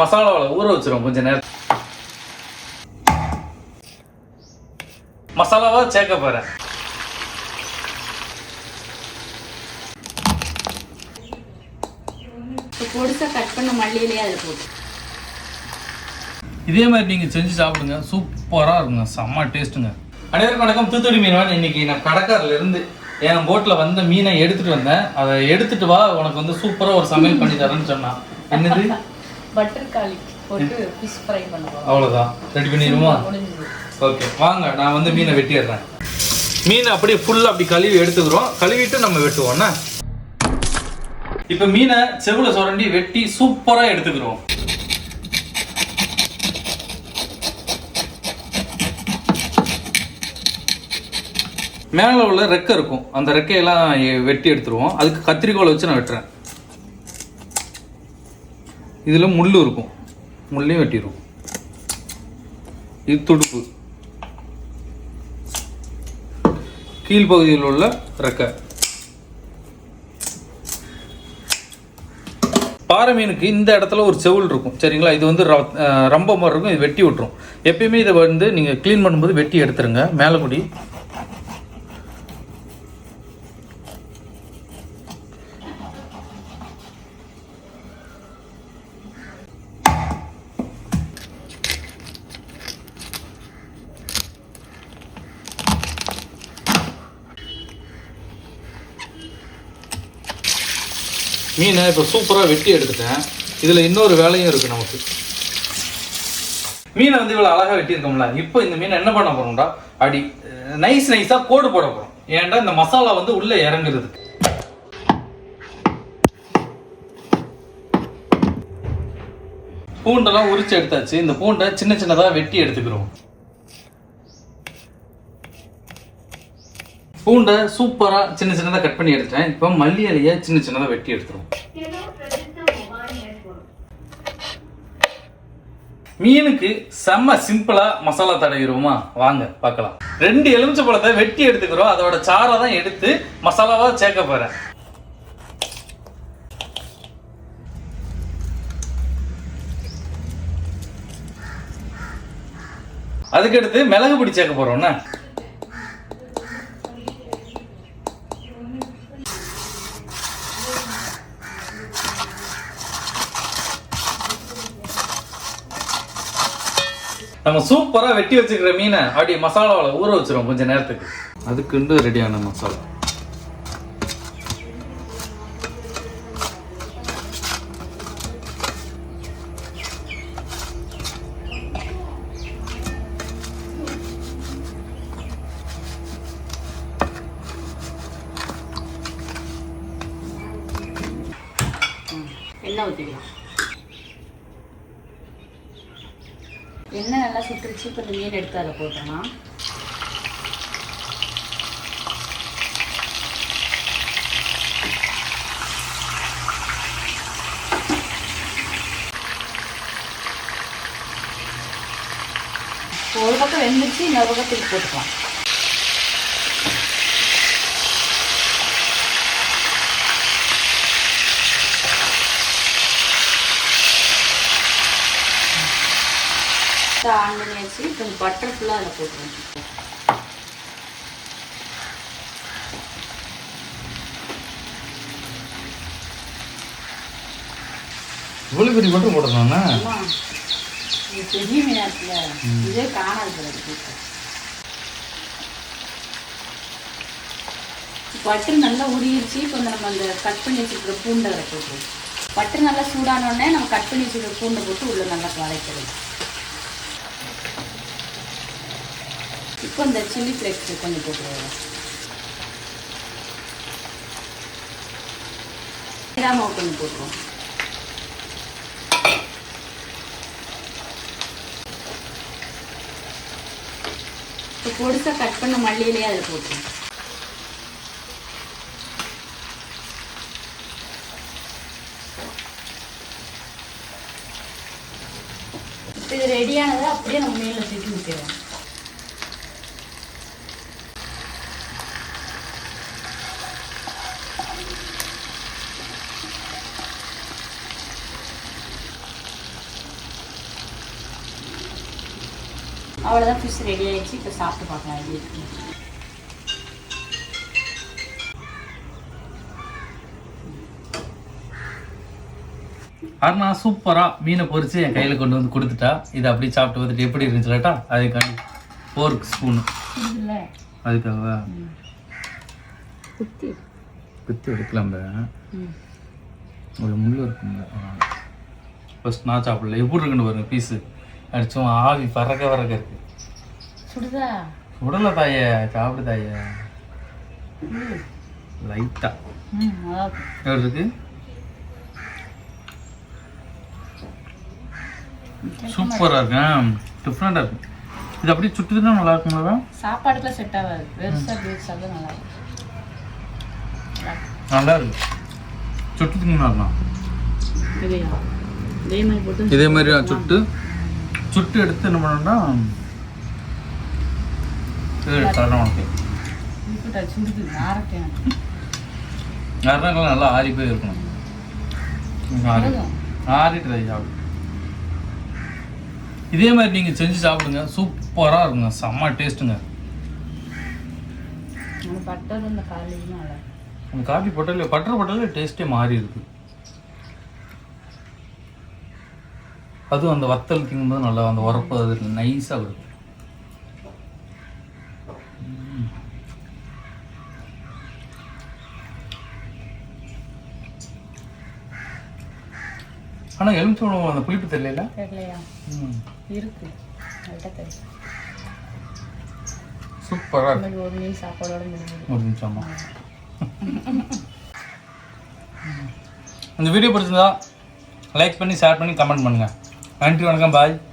மசாலாவில் ஊற வச்சிரும் கொஞ்ச நேரம். மசாலாவா சேர்க்க போறேன். இப்போ பொடிசாக கட் பண்ண மல்லியிலேயே அதில் போட்டு. இதே மாதிரி நீங்கள் செஞ்சு சாப்பிடுங்க. சூப்பராக இருக்குங்க. செம்ம டேஸ்ட்டுங்க அனைவருக்கும் வணக்கம். தூத்துக்குடி மீனவன் இன்னைக்கு நான் கடற்கரையில இருந்து என் போட்டில் வந்த மீனை எடுத்துட்டு வந்தேன். அதை எடுத்துட்டு வா. உனக்கு வந்து சூப்பராக ஒரு சமையல் பண்ணி தரேன்னு சொன்னான். என்னது? பட்டர் கார்லிக் போட்டு ஃபிஷ் ஃப்ரை பண்ணுவோம். அவ்வளோதான் ரெடி பண்ணிடுவோமா? ஓகே வாங்க நான் வந்து மீனை வெட்டிடுறேன். மீனை அப்படியே ஃபுல்லாக அப்படி கழுவி எடுத்துக்கிறோம். கழுவிட்டு நம்ம வெட்டுவோம்னா இப்போ மீனை செவுல சுரண்டி வெட்டி சூப்பராக எடுத்துக்கிறோம். மேலே உள்ள ரெக்கை இருக்கும். அந்த ரெக்கையெல்லாம் வெட்டி எடுத்துருவோம். அதுக்கு கத்திரிக்கோலை வச்சு நான் வெட்டுறேன். இதில் முள் இருக்கும். முள்ளையும் வெட்டிடுவோம் இது துடுப்பு. கீழ்ப்பகுதியில் உள்ள ரெக்கை. பாறை மீனுக்கு இந்த இடத்துல ஒரு செவுல் இருக்கும். சரிங்களா? இது வந்து ரொம்ப மாதிரி இருக்கும். இது வெட்டி விட்டுரும். எப்பயுமே இதை வந்து நீங்கள் க்ளீன் பண்ணும்போது வெட்டி எடுத்துருங்க. மேலே முடி மீனை இப்போ சூப்பராக வெட்டி எடுத்துட்டேன். இதில் இன்னொரு வேலையும் இருக்குது நமக்கு. மீனை வந்து இவ்வளோ அழகாக வெட்டியிருக்கோம்ல இப்போ இந்த மீனை என்ன பண்ண போகிறோம்டா அடி நைஸ் நைஸாக கோடு போட போகிறோம் ஏன்டா இந்த மசாலா வந்து உள்ளே இறங்குறது. பூண்டெல்லாம் உரிச்சு எடுத்தாச்சு. இந்த பூண்டை சின்ன சின்னதாக வெட்டி எடுத்துக்கிறோம். பூண்டை சூப்பராக சின்ன சின்னதாக கட் பண்ணி எடுத்துட்டேன். இப்போ மல்லி இலையை சின்ன சின்னதாக வெட்டி எடுத்துருவோம். மீனுக்கு செம்ம சிம்பிளா மசாலா தடவிடுவோமா? வாங்க பார்க்கலாம். ரெண்டு எலுமிச்சை பழத்தை வெட்டி எடுத்துக்கிறோம். அதோட சாரை தான் எடுத்து மசாலாவா சேர்க்க போறேன். அதுக்கடுத்து மிளகு பொடி சேர்க்க போறோம்னா நம்ம சூப்பரா வெட்டி வச்சுக்கிற மீனை அப்படியே மசாலாவில் ஊற வச்சிரும் கொஞ்ச நேரத்துக்கு. அதுக்குண்டு ரெடியான மசாலா. எண்ணெய் ஊற்றிக்கலாம் எண்ணெய் நல்லா சுட்டுருச்சு. இப்போ இந்த மீன் எடுத்து அதில் போட்டோம்னா ஒரு பக்கம் வெந்துச்சு இன்னொரு பக்கம் திருப்பி போட்டுக்கலாம். ஆன் பண்ணியாச்சு கொஞ்சம் பட்டர் ஃபுல்லாக அதில் போட்டுருவோம். இவ்வளவு பெரிய மட்டும் இது பெரிய மீனா இருக்குல்ல. இதே காணாது போல பட்டர் நல்லா உருகிருச்சு இப்போ நம்ம அந்த கட் பண்ணி வச்சுருக்கிற பூண்டை அதில் போட்டுருவோம். பட்டர் நல்லா சூடானோடனே நம்ம கட் பண்ணி வச்சுருக்கிற பூண்டை போட்டு உள்ள நல்லா வளைக்கிறது இப்போ இந்த சில்லி ஃப்ளேக்ஸ் கொஞ்சம் போட்டுருவோம் மாவு கொஞ்சம் போட்டுருவோம் இப்போ பொடிசாக கட் பண்ண மல்லியிலேயே அதில் போட்டுருவோம் இப்போ இது ரெடியானதை அப்படியே நம்ம மேலே தூக்கி ஊற்றிடுவோம் அவ்வளோதான் ஃபிஷ் ரெடி ஆயிடுச்சு இப்போ சாப்பிட்டு பார்க்கலாம் எப்படி இருக்கு அருணா சூப்பரா மீனை பொரிச்சு என் கையில கொண்டு வந்து கொடுத்துட்டா. இதை அப்படியே சாப்பிட்டு பார்த்துட்டு எப்படி இருந்துச்சுலட்டா அதுக்காண்டி ஃபோர்க் ஸ்பூனு இல்லை அதுக்காக குத்தி. குத்தி எடுக்கலாம் ம். ஒரு முள்ளு இருக்குங்க ஃபர்ஸ்ட் நான் சாப்பிடல. எப்படி இருக்குன்னு பாருங்க பீஸு அடிச்சும் ஆவி பறக்க பறக்க இருக்கு. சுடுதா? உடல தாயே சாப்பிடு தாயே. லைட்டா இருக்கு. எப்படி இருக்கு? சூப்பரா இருக்கு? டிஃப்ரெண்டா இருக்கு. இது அப்படியே சுட்டுதுன்னா நல்லா இருக்குங்களா சாப்பாடுக்குலாம் செட் ஆகாது. பெருசாக பெருசாக தான் நல்லா இருக்கும் நல்லா இருக்கு. சுட்டுதுங்கன்னா இருக்கும் இல்லையா இதே மாதிரி போட்டு இதே மாதிரி சுட்டு சுட்டு எடுத்து என்ன நாரட்டேன் அரணங்கள்லாம் நல்லா ஆறி போய் இருக்கணும். ஆறிட்டு அதை சாப்பிடு. இதே மாதிரி நீங்கள் செஞ்சு சாப்பிடுங்க. சூப்பராக இருக்குங்க. செம்ம டேஸ்ட்டுங்க. அந்த காஃபி போட்டாலே பட்டர் போட்டாலே டேஸ்ட்டே மாறி இருக்கு அதுவும் அந்த வத்தல் திங்கும்போது நல்லா அந்த உரப்பு அது நைஸாக இருக்கும் ஆனால் எலுமிச்சம்பழம் அந்த புளிப்பு தெரியல இருக்கு. சூப்பராக இருக்கு. ஒரு மீன் சாப்பாடோட ஒரு நிமிஷமா இந்த வீடியோ பிடிச்சிருந்தா லைக் பண்ணி ஷேர் பண்ணி கமெண்ட் பண்ணுங்க. நன்றி வணக்கம் பாய்.